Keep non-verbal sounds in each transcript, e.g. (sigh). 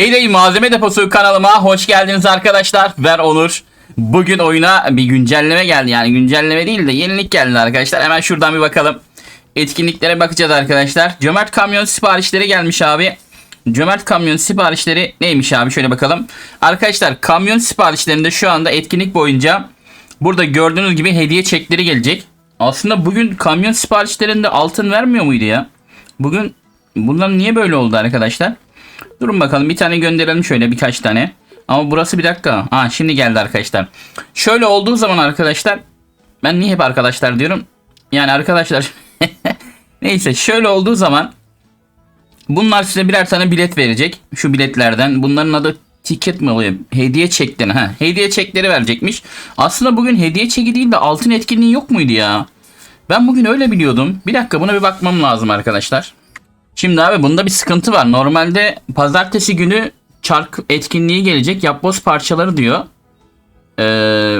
Hey hey malzeme deposu kanalıma hoş geldiniz arkadaşlar. Ver Onur. Bugün oyuna bir güncelleme geldi. Yani güncelleme değil de yenilik geldi arkadaşlar. Hemen şuradan bir bakalım. Etkinliklere bakacağız arkadaşlar. Cömert kamyon siparişleri gelmiş abi. Cömert kamyon siparişleri neymiş abi şöyle bakalım. Arkadaşlar kamyon siparişlerinde şu anda etkinlik boyunca burada gördüğünüz gibi hediye çekleri gelecek. Aslında bugün kamyon siparişlerinde altın vermiyor muydu ya? Bugün bunlar niye böyle oldu arkadaşlar? Durun bakalım bir tane gönderelim şöyle birkaç tane. Ama burası bir dakika. Ha şimdi geldi arkadaşlar. Şöyle olduğu zaman arkadaşlar ben niye hep arkadaşlar diyorum? Yani arkadaşlar (laughs) neyse şöyle olduğu zaman bunlar size birer tane bilet verecek. Şu biletlerden. Bunların adı ticket mi oluyor? Hediye çekleri. Ha, hediye çekleri verecekmiş. Aslında bugün hediye çeki değil de altın etkinliği yok muydu ya? Ben bugün öyle biliyordum. Bir dakika buna bir bakmam lazım arkadaşlar. Şimdi abi bunda bir sıkıntı var. Normalde pazartesi günü çark etkinliği gelecek. Yapboz parçaları diyor. Ee,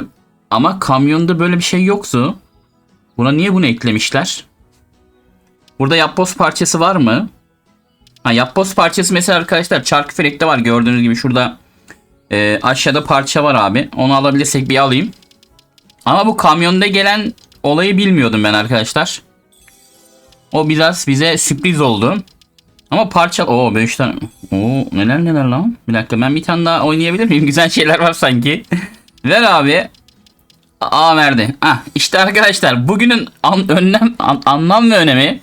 ama kamyonda böyle bir şey yoktu. Buna niye bunu eklemişler? Burada yapboz parçası var mı? Ha, yapboz parçası mesela arkadaşlar çark felekte var. Gördüğünüz gibi şurada e, aşağıda parça var abi. Onu alabilirsek bir alayım. Ama bu kamyonda gelen olayı bilmiyordum ben arkadaşlar. O biraz bize sürpriz oldu. Ama parça... Oo 5 tane... Oo neler neler lan? Bir dakika ben bir tane daha oynayabilir miyim? (laughs) Güzel şeyler var sanki. (laughs) Ver abi. Aa verdi. Ah işte arkadaşlar bugünün an, önlem, an- anlam ve önemi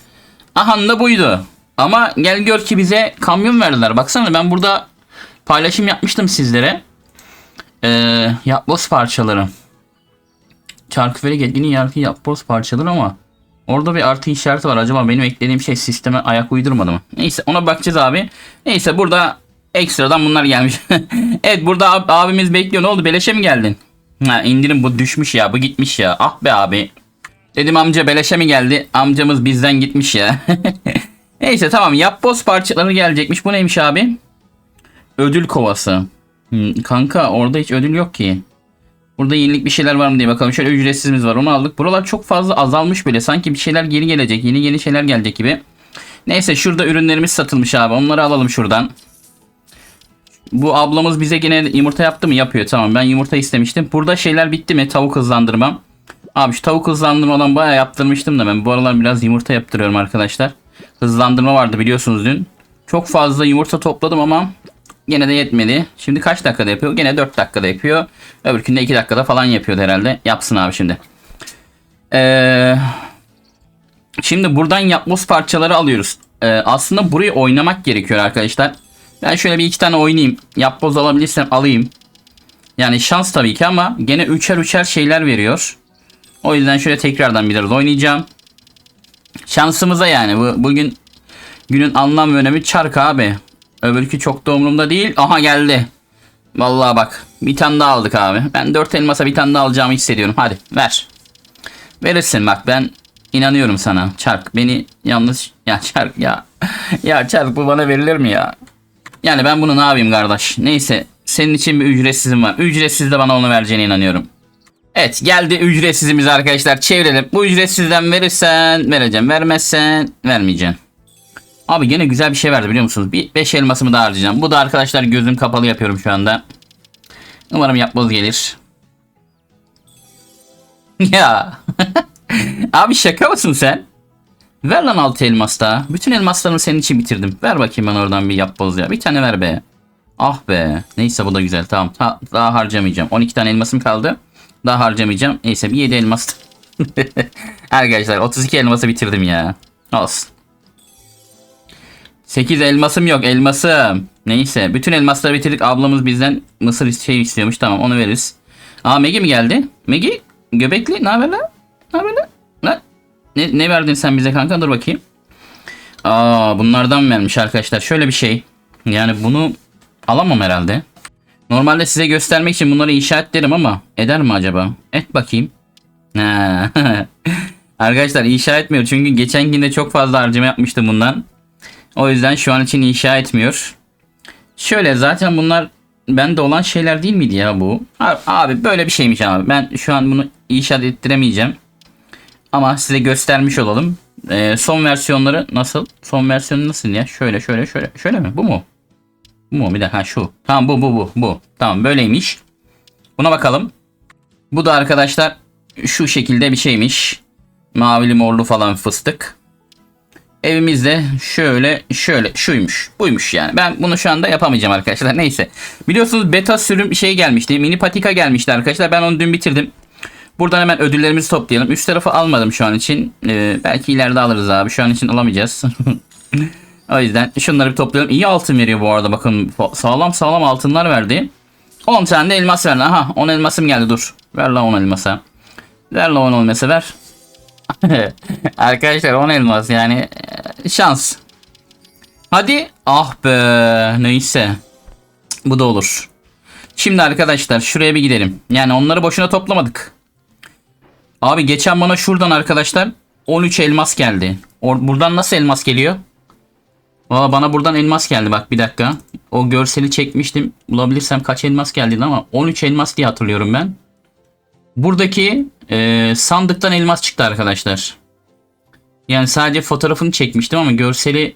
aha da buydu. Ama gel gör ki bize kamyon verdiler. Baksana ben burada paylaşım yapmıştım sizlere. Ee, yapboz parçaları. Çarkıfelik etkinliği yargı yapboz parçaları ama Orada bir artı işareti var. Acaba benim eklediğim şey sisteme ayak uydurmadı mı? Neyse ona bakacağız abi. Neyse burada ekstradan bunlar gelmiş. (laughs) evet burada ab- abimiz bekliyor. Ne oldu? Beleşe mi geldin? Ha indirim bu düşmüş ya. Bu gitmiş ya. Ah be abi. Dedim amca beleşe mi geldi? Amcamız bizden gitmiş ya. (laughs) Neyse tamam. Yapboz parçaları gelecekmiş. Bu neymiş abi? Ödül kovası. Hmm, kanka orada hiç ödül yok ki. Burada yenilik bir şeyler var mı diye bakalım. Şöyle ücretsizimiz var onu aldık. Buralar çok fazla azalmış böyle. Sanki bir şeyler geri gelecek. Yeni yeni şeyler gelecek gibi. Neyse şurada ürünlerimiz satılmış abi. Onları alalım şuradan. Bu ablamız bize yine yumurta yaptı mı? Yapıyor tamam. Ben yumurta istemiştim. Burada şeyler bitti mi? Tavuk hızlandırmam. Abi şu tavuk hızlandırmadan bayağı yaptırmıştım da ben. Bu aralar biraz yumurta yaptırıyorum arkadaşlar. Hızlandırma vardı biliyorsunuz dün. Çok fazla yumurta topladım ama Gene de yetmedi. Şimdi kaç dakikada yapıyor? Gene 4 dakikada yapıyor. Öbürkünde 2 dakikada falan yapıyordu herhalde. Yapsın abi şimdi. Ee, şimdi buradan yapboz parçaları alıyoruz. Ee, aslında burayı oynamak gerekiyor arkadaşlar. Ben şöyle bir iki tane oynayayım. Yapboz alabilirsem alayım. Yani şans tabii ki ama gene üçer üçer şeyler veriyor. O yüzden şöyle tekrardan biraz oynayacağım. Şansımıza yani. Bu, bugün günün anlam ve önemi çark abi. Öbürkü çok da umurumda değil. Aha geldi. Vallahi bak. Bir tane daha aldık abi. Ben 4 elmasa bir tane daha alacağımı hissediyorum. Hadi ver. Verirsin bak ben inanıyorum sana. Çark beni yanlış... Ya çark ya. ya çark bu bana verilir mi ya? Yani ben bunu ne yapayım kardeş? Neyse. Senin için bir ücretsizim var. Ücretsiz de bana onu vereceğine inanıyorum. Evet geldi ücretsizimiz arkadaşlar. Çevirelim. Bu ücretsizden verirsen vereceğim. Vermezsen vermeyeceğim. Abi gene güzel bir şey verdi biliyor musunuz? Bir 5 elmasımı daha harcayacağım. Bu da arkadaşlar gözüm kapalı yapıyorum şu anda. Umarım yapboz gelir. (laughs) ya. (laughs) Abi şaka mısın sen? Ver lan 6 elmas daha. Bütün elmaslarımı senin için bitirdim. Ver bakayım bana oradan bir yapboz ya. Bir tane ver be. Ah be. Neyse bu da güzel. Tamam. Ta- daha harcamayacağım. 12 tane elmasım kaldı. Daha harcamayacağım. Neyse bir 7 elmas. (laughs) Arkadaşlar 32 elması bitirdim ya. Olsun. 8 elmasım yok elmasım. Neyse bütün elmasları bitirdik. Ablamız bizden mısır şey istiyormuş. Tamam onu veririz. Aa Megi mi geldi? Megi göbekli ne haber lan? Ne haber lan? Ne, ne verdin sen bize kanka? Dur bakayım. Aa bunlardan vermiş arkadaşlar. Şöyle bir şey. Yani bunu alamam herhalde. Normalde size göstermek için bunları inşa et ama eder mi acaba? Et bakayım. (laughs) Arkadaşlar inşa etmiyor. Çünkü geçen günde çok fazla harcama yapmıştım bundan. O yüzden şu an için inşa etmiyor. Şöyle zaten bunlar bende olan şeyler değil miydi ya bu? Abi böyle bir şeymiş abi. Ben şu an bunu inşa ettiremeyeceğim. Ama size göstermiş olalım. Ee, son versiyonları nasıl? Son versiyonu nasıl ya? Şöyle şöyle şöyle. Şöyle mi? Bu mu? Bu mu? Bir dakika ha, şu. Tamam bu bu bu bu. Tamam böyleymiş. Buna bakalım. Bu da arkadaşlar şu şekilde bir şeymiş. Mavili morlu falan fıstık. Evimizde şöyle şöyle şuymuş. Buymuş yani. Ben bunu şu anda yapamayacağım arkadaşlar. Neyse. Biliyorsunuz beta sürüm şey gelmişti. Mini patika gelmişti arkadaşlar. Ben onu dün bitirdim. Buradan hemen ödüllerimizi toplayalım. Üst tarafı almadım şu an için. Ee, belki ileride alırız abi. Şu an için alamayacağız. (laughs) o yüzden şunları bir toplayalım. İyi altın veriyor bu arada. Bakın sağlam sağlam altınlar verdi. 10 tane de elmas verdi. Aha 10 elmasım geldi dur. Ver la 10 elmasa. Ver la 10 elması ver. (laughs) Arkadaşlar 10 elmas yani e, şans. Hadi. Ah be neyse. Bu da olur. Şimdi arkadaşlar şuraya bir gidelim. Yani onları boşuna toplamadık. Abi geçen bana şuradan arkadaşlar 13 elmas geldi. Or buradan nasıl elmas geliyor? Valla bana buradan elmas geldi bak bir dakika. O görseli çekmiştim. Bulabilirsem kaç elmas geldi ama 13 elmas diye hatırlıyorum ben. Buradaki e, sandıktan elmas çıktı arkadaşlar. Yani sadece fotoğrafını çekmiştim ama görseli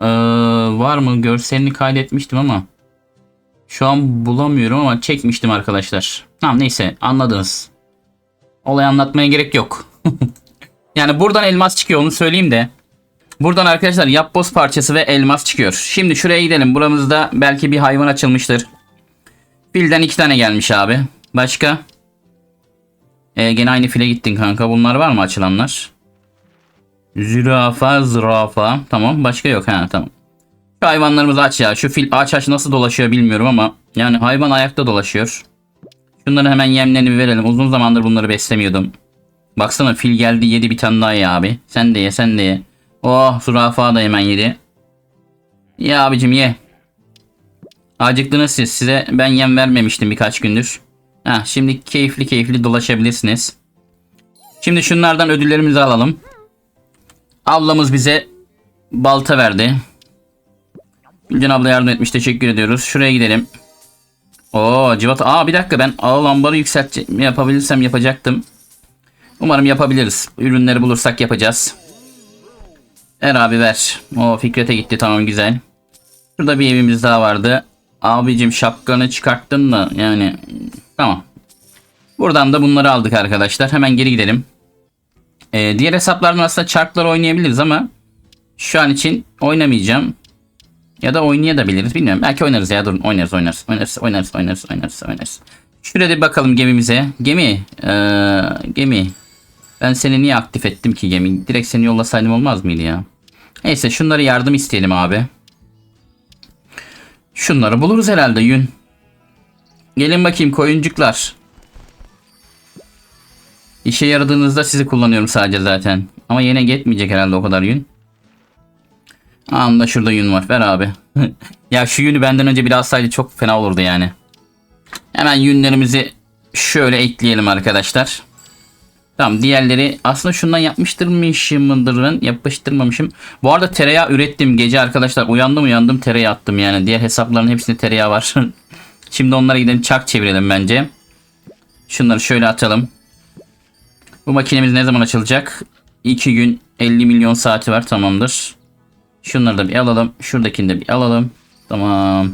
e, var mı? Görselini kaydetmiştim ama şu an bulamıyorum ama çekmiştim arkadaşlar. Tamam neyse anladınız. Olayı anlatmaya gerek yok. (laughs) yani buradan elmas çıkıyor onu söyleyeyim de. Buradan arkadaşlar yapboz parçası ve elmas çıkıyor. Şimdi şuraya gidelim. Buramızda belki bir hayvan açılmıştır. Filden iki tane gelmiş abi. Başka? Ee, gene aynı file gittin kanka. Bunlar var mı açılanlar? Zürafa, zürafa. Tamam. Başka yok. Ha tamam. Şu hayvanlarımızı aç ya. Şu fil aç aç nasıl dolaşıyor bilmiyorum ama. Yani hayvan ayakta dolaşıyor. Şunların hemen yemlerini verelim. Uzun zamandır bunları beslemiyordum. Baksana fil geldi yedi bir tane daha ya abi. Sen de ye sen de ye. Oh zürafa da hemen yedi. Ya abicim ye. Acıktınız siz. Size ben yem vermemiştim birkaç gündür. Heh, şimdi keyifli keyifli dolaşabilirsiniz. Şimdi şunlardan ödüllerimizi alalım. Ablamız bize balta verdi. Gülcan abla yardım etmiş. Teşekkür ediyoruz. Şuraya gidelim. Oo civata. Aa bir dakika ben ağ lambarı yükselt yapabilirsem yapacaktım. Umarım yapabiliriz. Ürünleri bulursak yapacağız. Ver abi ver. O Fikret'e gitti tamam güzel. Şurada bir evimiz daha vardı. Abicim şapkanı çıkarttın mı? Yani tamam. Buradan da bunları aldık arkadaşlar. Hemen geri gidelim. Ee, diğer hesaplardan aslında çarklar oynayabiliriz ama şu an için oynamayacağım. Ya da oynayabiliriz bilmiyorum. Belki oynarız ya durun oynarız oynarız oynarız oynarız oynarız oynarız oynarız. Şurada bir bakalım gemimize. Gemi. Ee, gemi. Ben seni niye aktif ettim ki gemi? Direkt seni yollasaydım olmaz mıydı ya? Neyse şunları yardım isteyelim abi. Şunları buluruz herhalde yün. Gelin bakayım koyuncuklar. İşe yaradığınızda sizi kullanıyorum sadece zaten. Ama yine yetmeyecek herhalde o kadar yün. Anında şurada yün var. Ver abi. (laughs) ya şu yünü benden önce bir alsaydı çok fena olurdu yani. Hemen yünlerimizi şöyle ekleyelim arkadaşlar. Tamam diğerleri aslında şundan yapmıştırmışımdır ben yapıştırmamışım. Bu arada tereyağı ürettim gece arkadaşlar uyandım uyandım tereyağı attım yani. Diğer hesapların hepsinde tereyağı var. (laughs) Şimdi onlara gidelim çark çevirelim bence. Şunları şöyle atalım. Bu makinemiz ne zaman açılacak? 2 gün 50 milyon saati var tamamdır. Şunları da bir alalım. Şuradakini de bir alalım. Tamam.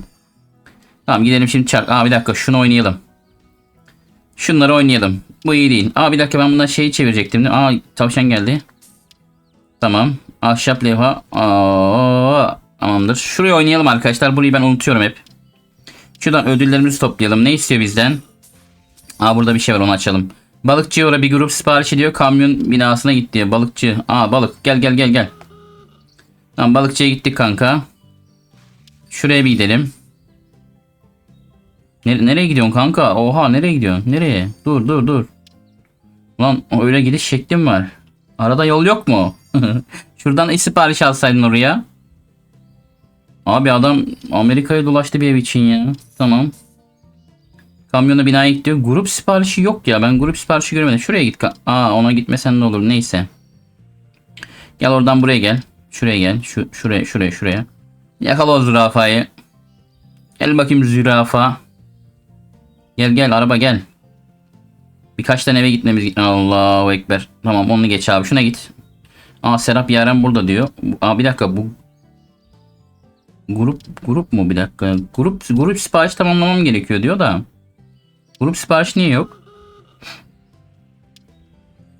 Tamam gidelim şimdi çark. Aa bir dakika şunu oynayalım. Şunları oynayalım. Bu iyi değil. Aa bir dakika ben bundan şeyi çevirecektim. Değil mi? Aa tavşan geldi. Tamam. Ahşap levha. Aa, tamamdır. Şurayı oynayalım arkadaşlar. Burayı ben unutuyorum hep. Şuradan ödüllerimizi toplayalım. Ne istiyor bizden? Aa burada bir şey var onu açalım. Balıkçı oraya bir grup sipariş ediyor. Kamyon binasına diyor. Balıkçı. Aa balık. Gel gel gel gel. Tamam balıkçıya gittik kanka. Şuraya bir gidelim. Nere nereye gidiyorsun kanka? Oha nereye gidiyorsun? Nereye? Dur dur dur. Lan öyle gidiş şeklim var. Arada yol yok mu? (laughs) Şuradan sipariş alsaydın oraya. Abi adam Amerika'ya dolaştı bir ev için ya. Tamam. Kamyona binaya gidiyor. Grup siparişi yok ya. Ben grup siparişi görmedim. Şuraya git. Aa ona gitmesen ne olur. Neyse. Gel oradan buraya gel. Şuraya gel. Şu şuraya şuraya şuraya. Yakala o zürafayı. Gel bakayım zürafa. Gel gel araba gel. Birkaç tane eve gitmemiz Allahu ekber. Tamam onu geç abi. Şuna git. Aa Serap Yaren burada diyor. Aa bir dakika bu Grup grup mu bir dakika? Grup grup sipariş tamamlamam gerekiyor diyor da. Grup sipariş niye yok?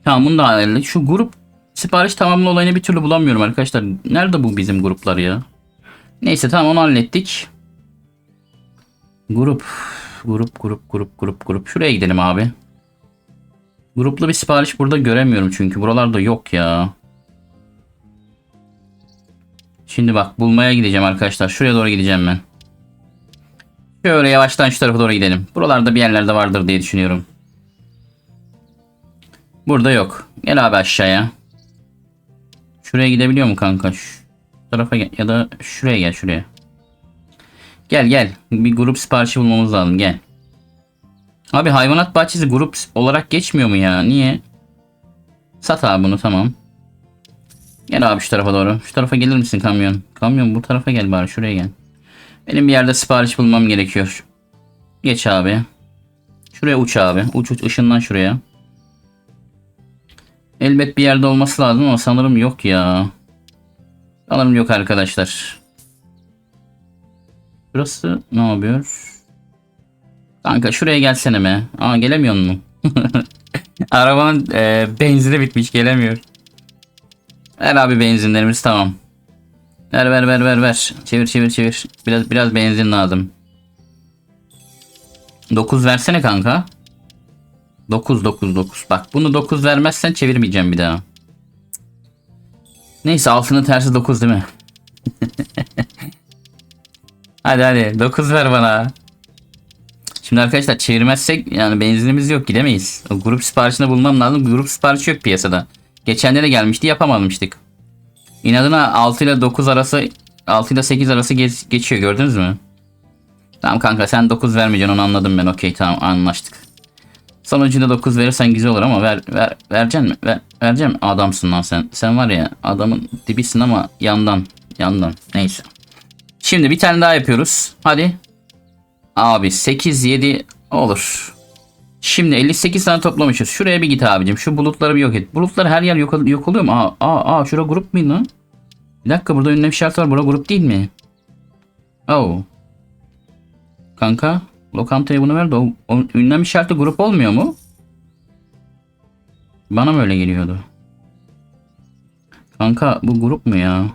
Tamam bunu da ayarladık. Şu grup sipariş tamamlı olayını bir türlü bulamıyorum arkadaşlar. Nerede bu bizim gruplar ya? Neyse tamam onu hallettik. Grup. Grup grup grup grup grup. Şuraya gidelim abi. Gruplu bir sipariş burada göremiyorum çünkü. Buralarda yok ya. Şimdi bak bulmaya gideceğim arkadaşlar. Şuraya doğru gideceğim ben. Şöyle yavaştan şu tarafa doğru gidelim. Buralarda bir yerlerde vardır diye düşünüyorum. Burada yok. Gel abi aşağıya. Şuraya gidebiliyor mu kanka? Şu tarafa gel. Ya da şuraya gel şuraya. Gel gel. Bir grup siparişi bulmamız lazım. Gel. Abi hayvanat bahçesi grup olarak geçmiyor mu ya? Niye? Sat abi bunu tamam. Gel abi şu tarafa doğru. Şu tarafa gelir misin kamyon? Kamyon bu tarafa gel bari şuraya gel. Benim bir yerde sipariş bulmam gerekiyor. Geç abi. Şuraya uç abi. Uç uç ışından şuraya. Elbet bir yerde olması lazım ama sanırım yok ya. Sanırım yok arkadaşlar. Burası ne yapıyor? Kanka şuraya gelsene be. Aa gelemiyor mu? (laughs) Arabanın e, benzini bitmiş gelemiyor. Ver abi benzinlerimiz tamam. Ver ver ver ver ver. Çevir çevir çevir. Biraz biraz benzin lazım. 9 versene kanka. 9 9 9. Bak bunu 9 vermezsen çevirmeyeceğim bir daha. Neyse altının tersi 9 değil mi? (laughs) hadi hadi 9 ver bana. Şimdi arkadaşlar çevirmezsek yani benzinimiz yok gidemeyiz. O grup siparişini bulmam lazım. Grup siparişi yok piyasada. Geçenlere gelmişti yapamamıştık. İnadına 6 ile 9 arası 6 ile 8 arası geç- geçiyor gördünüz mü? Tamam kanka sen 9 vermeyeceksin onu anladım ben okey tamam anlaştık. Sonucunda 9 verirsen güzel olur ama ver, ver vereceksin mi? Ver, vereceğim? Adamsın lan sen. Sen var ya adamın dibisin ama yandan. Yandan. Neyse. Şimdi bir tane daha yapıyoruz. Hadi. Abi 8 7 olur. Şimdi 58 tane toplamışız. Şuraya bir git abicim. Şu bulutları bir yok et. Bulutlar her yer yok, yok oluyor mu? Aa, aa, aa şura grup muydu lan? Bir dakika burada ünlem şart var. Bura grup değil mi? Oh. Kanka lokantaya bunu ver o, o ünlem işareti grup olmuyor mu? Bana mı öyle geliyordu? Kanka bu grup mu ya?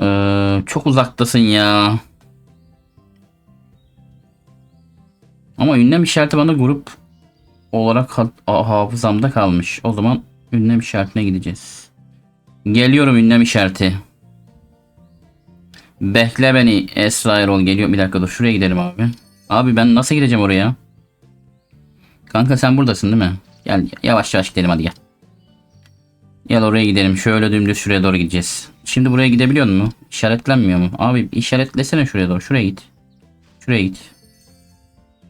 Ee, çok uzaktasın ya. Ama ünlem işareti bana grup olarak hafızamda kalmış. O zaman ünlem işaretine gideceğiz. Geliyorum ünlem işareti. Bekle beni Esra Erol geliyor. Bir dakika dur şuraya gidelim abi. Abi ben nasıl gideceğim oraya? Kanka sen buradasın değil mi? Gel yavaş yavaş gidelim hadi gel. Gel oraya gidelim. Şöyle dümdüz şuraya doğru gideceğiz. Şimdi buraya gidebiliyor mu? İşaretlenmiyor mu? Abi işaretlesene şuraya doğru. Şuraya git. Şuraya git.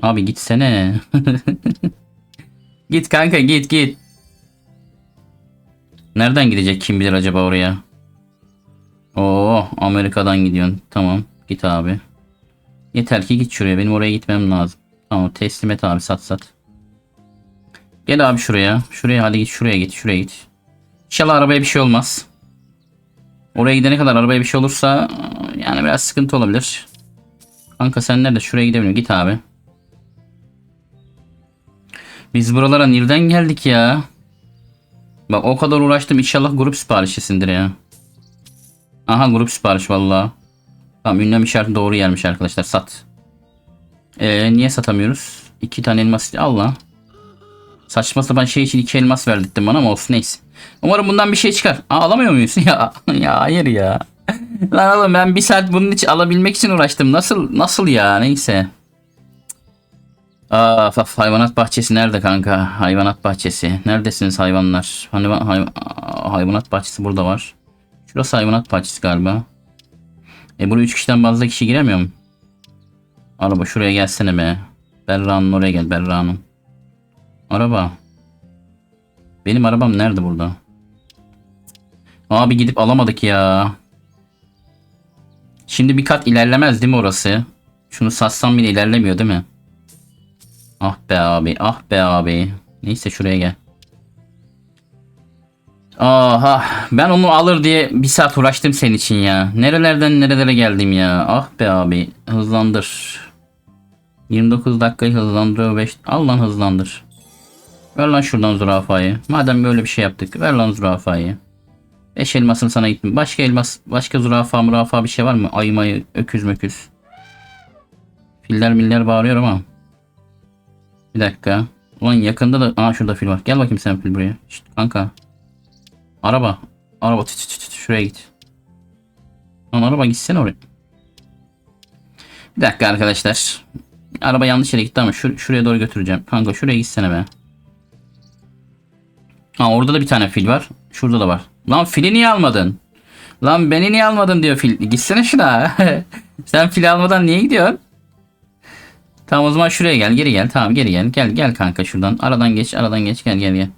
Abi gitsene. (laughs) git kanka git git. Nereden gidecek kim bilir acaba oraya? Oo Amerika'dan gidiyorsun. Tamam git abi. Yeter ki git şuraya. Benim oraya gitmem lazım. Tamam teslim et abi sat sat. Gel abi şuraya. Şuraya hadi git şuraya git şuraya git. İnşallah arabaya bir şey olmaz. Oraya gidene kadar arabaya bir şey olursa yani biraz sıkıntı olabilir. Kanka sen nerede? Şuraya gidebiliyorum. Git abi. Biz buralara nereden geldik ya? Bak o kadar uğraştım. İnşallah grup siparişisindir ya. Aha grup sipariş valla. Tamam ünlem işareti doğru gelmiş arkadaşlar. Sat. Ee, niye satamıyoruz? İki tane elmas. Allah. Saçma sapan şey için iki elmas verdirttin bana ama olsun neyse. Umarım bundan bir şey çıkar. Aa, alamıyor muyuz? (laughs) ya, ya hayır ya. Lan oğlum ben bir saat bunun için alabilmek için uğraştım. Nasıl nasıl ya neyse. Aa, hayvanat bahçesi nerede kanka? Hayvanat bahçesi. Neredesiniz hayvanlar? Hayvan, hayvan, Aa, hayvanat bahçesi burada var. Şurası hayvanat bahçesi galiba. E buraya 3 kişiden fazla kişi giremiyor mu? Araba şuraya gelsene be. Berra'nın oraya gel Berra'nın. Araba. Benim arabam nerede burada? Abi gidip alamadık ya. Şimdi bir kat ilerlemez değil mi orası? Şunu satsam bile ilerlemiyor değil mi? Ah be abi, ah be abi. Neyse şuraya gel. Aha ben onu alır diye bir saat uğraştım senin için ya. Nerelerden nerelere geldim ya. Ah be abi hızlandır. 29 dakikayı hızlandırıyor 5. Al lan hızlandır. Ver lan şuradan zürafayı. Madem böyle bir şey yaptık ver lan zürafayı. 5 elmasını sana gittim. Başka elmas, başka zürafa murafa bir şey var mı? Ayı mayı, öküz möküz. Filler miller bağırıyor ama. Bir dakika. Ulan yakında da... Aa şurada fil var. Gel bakayım sen fil buraya. Şşt, kanka. Araba. Araba tüt tüt tüt şuraya git. Lan araba gitsene oraya. Bir dakika arkadaşlar. Araba yanlış yere gitti ama şur- şuraya doğru götüreceğim. Kanka şuraya gitsene be. Ha orada da bir tane fil var. Şurada da var. Lan fili niye almadın? Lan beni niye almadın diyor fil. Gitsene şuna. (laughs) Sen fil almadan niye gidiyorsun? Tamam o zaman şuraya gel. Geri gel. Tamam geri gel. Gel gel kanka şuradan. Aradan geç. Aradan geç. Gel gel gel.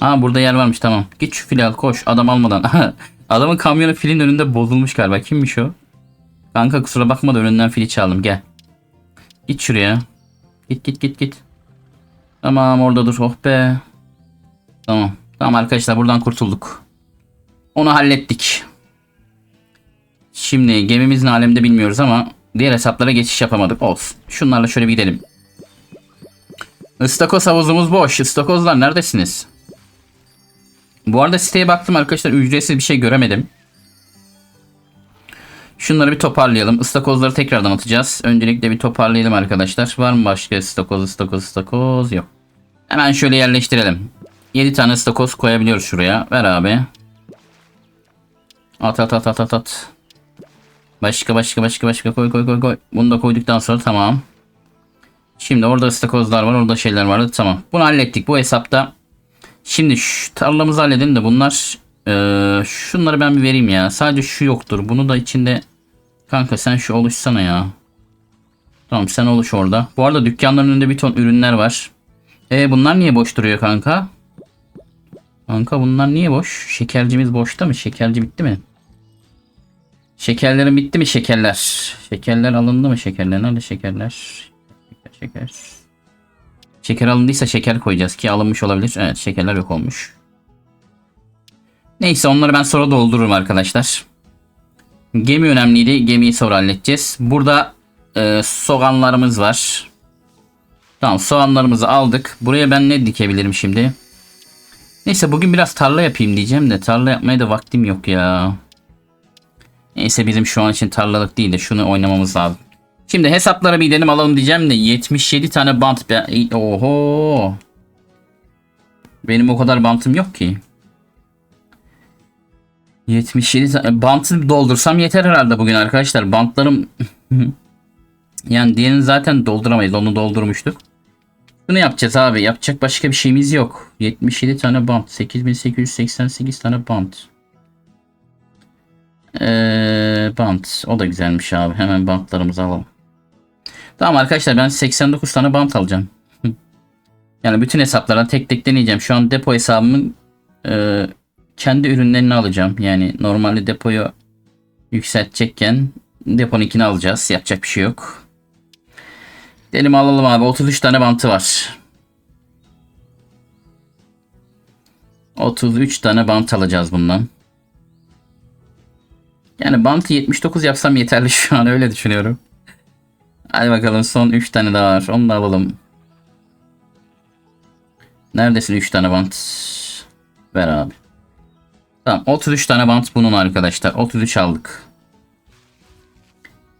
Aa burada yer varmış tamam. Git şu fili al koş adam almadan. (laughs) Adamın kamyonu filin önünde bozulmuş galiba. Kimmiş o? Kanka kusura bakma da önünden fili çaldım gel. Git şuraya. Git git git git. Tamam orada dur. Oh be. Tamam. Tamam arkadaşlar buradan kurtulduk. Onu hallettik. Şimdi gemimizin alemde bilmiyoruz ama diğer hesaplara geçiş yapamadık. Olsun. Şunlarla şöyle bir gidelim. Istakoz havuzumuz boş. Istakozlar neredesiniz? Bu arada siteye baktım arkadaşlar ücretsiz bir şey göremedim. Şunları bir toparlayalım. Istakozları tekrardan atacağız. Öncelikle bir toparlayalım arkadaşlar. Var mı başka ıstakoz, ıstakoz, ıstakoz? Yok. Hemen şöyle yerleştirelim. 7 tane ıstakoz koyabiliyoruz şuraya. Ver abi. At at at at at at. Başka başka başka başka koy koy koy koy. Bunu da koyduktan sonra tamam. Şimdi orada ıstakozlar var orada şeyler vardı tamam. Bunu hallettik bu hesapta. Şimdi şu tarlamızı halledelim de bunlar eee, şunları ben bir vereyim ya. Sadece şu yoktur. Bunu da içinde kanka sen şu oluşsana ya. Tamam sen oluş orada. Bu arada dükkanların önünde bir ton ürünler var. E bunlar niye boş duruyor kanka? Kanka bunlar niye boş? Şekercimiz boşta mı? Şekerci bitti mi? Şekerlerin bitti mi şekerler? Şekerler alındı mı şekerler? Nerede şekerler? Şeker, şeker. Şeker alındıysa şeker koyacağız ki alınmış olabilir. Evet şekerler yok olmuş. Neyse onları ben sonra doldururum arkadaşlar. Gemi önemliydi. Gemiyi sonra halledeceğiz. Burada e, soğanlarımız var. Tamam soğanlarımızı aldık. Buraya ben ne dikebilirim şimdi? Neyse bugün biraz tarla yapayım diyeceğim de tarla yapmaya da vaktim yok ya. Neyse bizim şu an için tarlalık değil de şunu oynamamız lazım. Şimdi hesaplara bir gidelim alalım diyeceğim de 77 tane bant. Oho. Benim o kadar bantım yok ki. 77 tane bantı doldursam yeter herhalde bugün arkadaşlar. Bantlarım (laughs) yani diğerini zaten dolduramayız. Onu doldurmuştuk. Bunu yapacağız abi. Yapacak başka bir şeyimiz yok. 77 tane bant. 8888 tane bant. Ee, bant. O da güzelmiş abi. Hemen bantlarımızı alalım. Tamam arkadaşlar ben 89 tane bant alacağım. (laughs) yani bütün hesaplara tek tek deneyeceğim. Şu an depo hesabımın e, kendi ürünlerini alacağım. Yani normalde depoyu yükseltecekken deponunkini alacağız. Yapacak bir şey yok. Gidelim alalım abi. 33 tane bantı var. 33 tane bant alacağız bundan. Yani bantı 79 yapsam yeterli (laughs) şu an öyle düşünüyorum. Hadi bakalım son 3 tane daha var. Onu da alalım. Neredesin 3 tane bant? Ver abi. Tamam 33 tane bant bunun arkadaşlar. 33 aldık.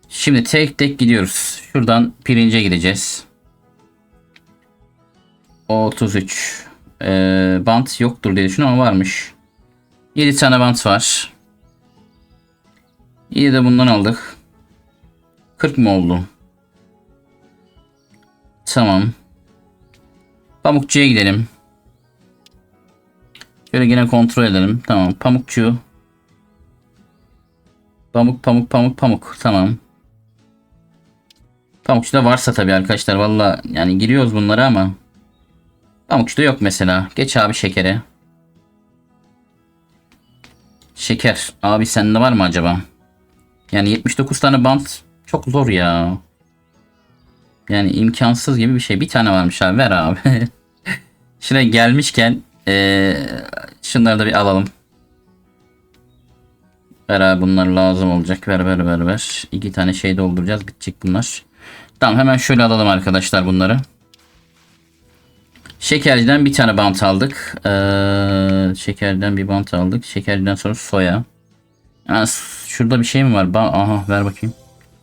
Şimdi tek tek gidiyoruz. Şuradan pirince gideceğiz. 33. Ee, bant yoktur diye düşünüyorum ama varmış. 7 tane bant var. İyi de bundan aldık. 40 mı oldu? Tamam. Pamukçuya gidelim. Şöyle yine kontrol edelim. Tamam. Pamukçu. Pamuk pamuk pamuk pamuk. Tamam. Pamukçuda varsa tabii arkadaşlar. Valla yani giriyoruz bunlara ama. Pamukçuda yok mesela. Geç abi şekere. Şeker. Abi sende var mı acaba? Yani 79 tane bant çok zor ya. Yani imkansız gibi bir şey. Bir tane varmış abi ver abi. (laughs) Şuraya gelmişken Ee, şunları da bir alalım. Ver abi bunlar lazım olacak. Ver ver ver ver. İki tane şey dolduracağız. Bitecek bunlar. Tamam hemen şöyle alalım arkadaşlar bunları. Şekerciden bir tane bant aldık. Ee, şekerden bir bant aldık. Şekerciden sonra soya. S- şurada bir şey mi var? Ba- Aha ver bakayım.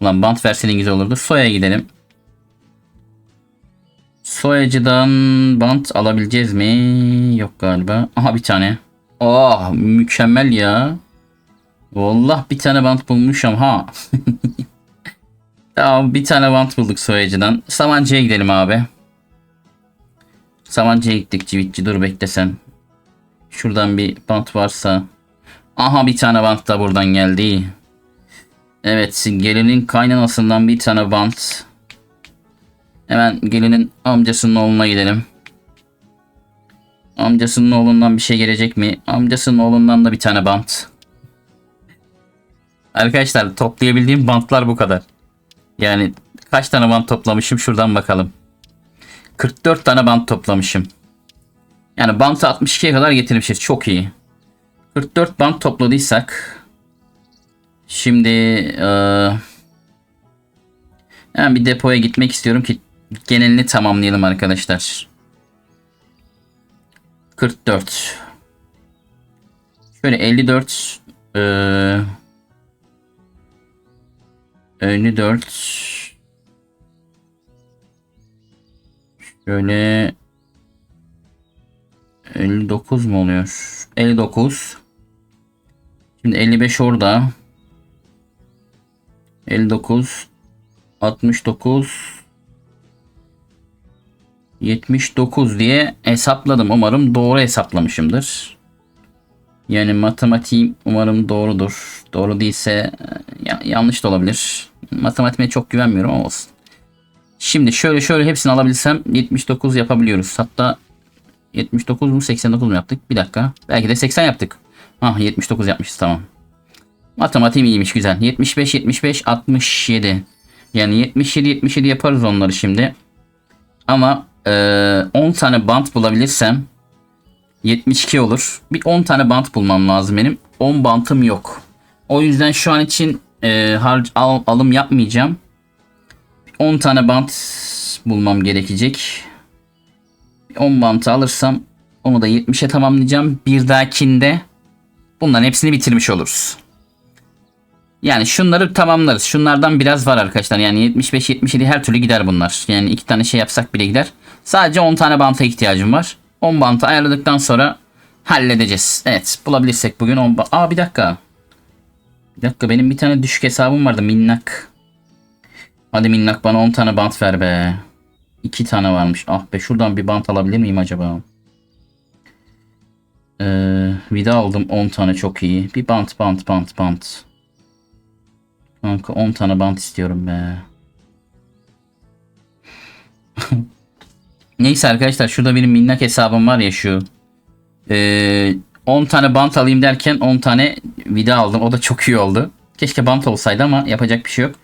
Ulan bant verseydin güzel olurdu. Soya'ya gidelim. Soyacıdan bant alabileceğiz mi? Yok galiba. Aha bir tane. Oh mükemmel ya. Vallahi bir tane bant bulmuşum ha. (laughs) tamam bir tane bant bulduk soyacıdan. Samancı'ya gidelim abi. Samancı'ya gittik civitçi dur beklesen. Şuradan bir bant varsa. Aha bir tane bant da buradan geldi. Evet gelinin kaynanasından bir tane bant. Hemen gelinin amcasının oğluna gidelim. Amcasının oğlundan bir şey gelecek mi? Amcasının oğlundan da bir tane bant. Arkadaşlar toplayabildiğim bantlar bu kadar. Yani kaç tane bant toplamışım şuradan bakalım. 44 tane bant toplamışım. Yani bantı 62'ye kadar getirmişiz. Çok iyi. 44 bant topladıysak şimdi eee hemen bir depoya gitmek istiyorum ki genelini tamamlayalım arkadaşlar. 44 Şöyle 54 eee 54 Şöyle 59 mu oluyor? 59 Şimdi 55 orada 59 69 79 diye hesapladım. Umarım doğru hesaplamışımdır. Yani matematiğim umarım doğrudur. Doğru değilse e, ya- yanlış da olabilir. Matematiğe çok güvenmiyorum ama olsun. Şimdi şöyle şöyle hepsini alabilsem 79 yapabiliyoruz. Hatta 79 mu 89 mu yaptık? Bir dakika. Belki de 80 yaptık. Ah 79 yapmışız tamam. Matematiğim iyiymiş güzel. 75 75 67. Yani 77 77 yaparız onları şimdi. Ama eee, 10 tane bant bulabilirsem 72 olur. Bir 10 tane bant bulmam lazım benim. 10 bantım yok. O yüzden şu an için eee, harc al- alım yapmayacağım. 10 tane bant bulmam gerekecek. 10 bantı alırsam onu da 70'e tamamlayacağım. Bir dahakinde bunların hepsini bitirmiş oluruz. Yani şunları tamamlarız. Şunlardan biraz var arkadaşlar. Yani 75 77 her türlü gider bunlar. Yani iki tane şey yapsak bile gider. Sadece 10 tane banta ihtiyacım var. 10 bantı ayarladıktan sonra halledeceğiz. Evet bulabilirsek bugün 10 ba- Aa bir dakika. Bir dakika benim bir tane düşük hesabım vardı minnak. Hadi minnak bana 10 tane bant ver be. 2 tane varmış. Ah be şuradan bir bant alabilir miyim acaba? Ee, vida aldım 10 tane çok iyi. Bir bant bant bant bant. Kanka 10 tane bant istiyorum be. (laughs) Neyse arkadaşlar şurada benim minnak hesabım var ya şu. Ee, 10 tane bant alayım derken 10 tane vida aldım. O da çok iyi oldu. Keşke bant olsaydı ama yapacak bir şey yok.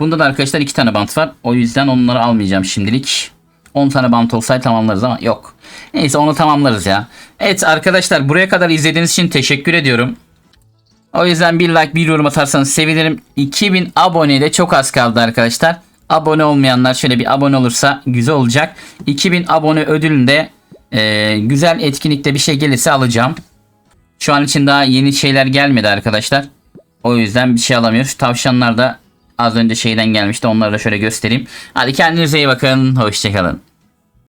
Bunda da arkadaşlar 2 tane bant var. O yüzden onları almayacağım şimdilik. 10 tane bant olsaydı tamamlarız ama yok. Neyse onu tamamlarız ya. Evet arkadaşlar buraya kadar izlediğiniz için teşekkür ediyorum. O yüzden bir like bir yorum atarsanız sevinirim. 2000 aboneye de çok az kaldı arkadaşlar. Abone olmayanlar şöyle bir abone olursa güzel olacak. 2000 abone ödülünde e, güzel etkinlikte bir şey gelirse alacağım. Şu an için daha yeni şeyler gelmedi arkadaşlar. O yüzden bir şey alamıyoruz. Tavşanlar da az önce şeyden gelmişti. Onları da şöyle göstereyim. Hadi kendinize iyi bakın. Hoşçakalın.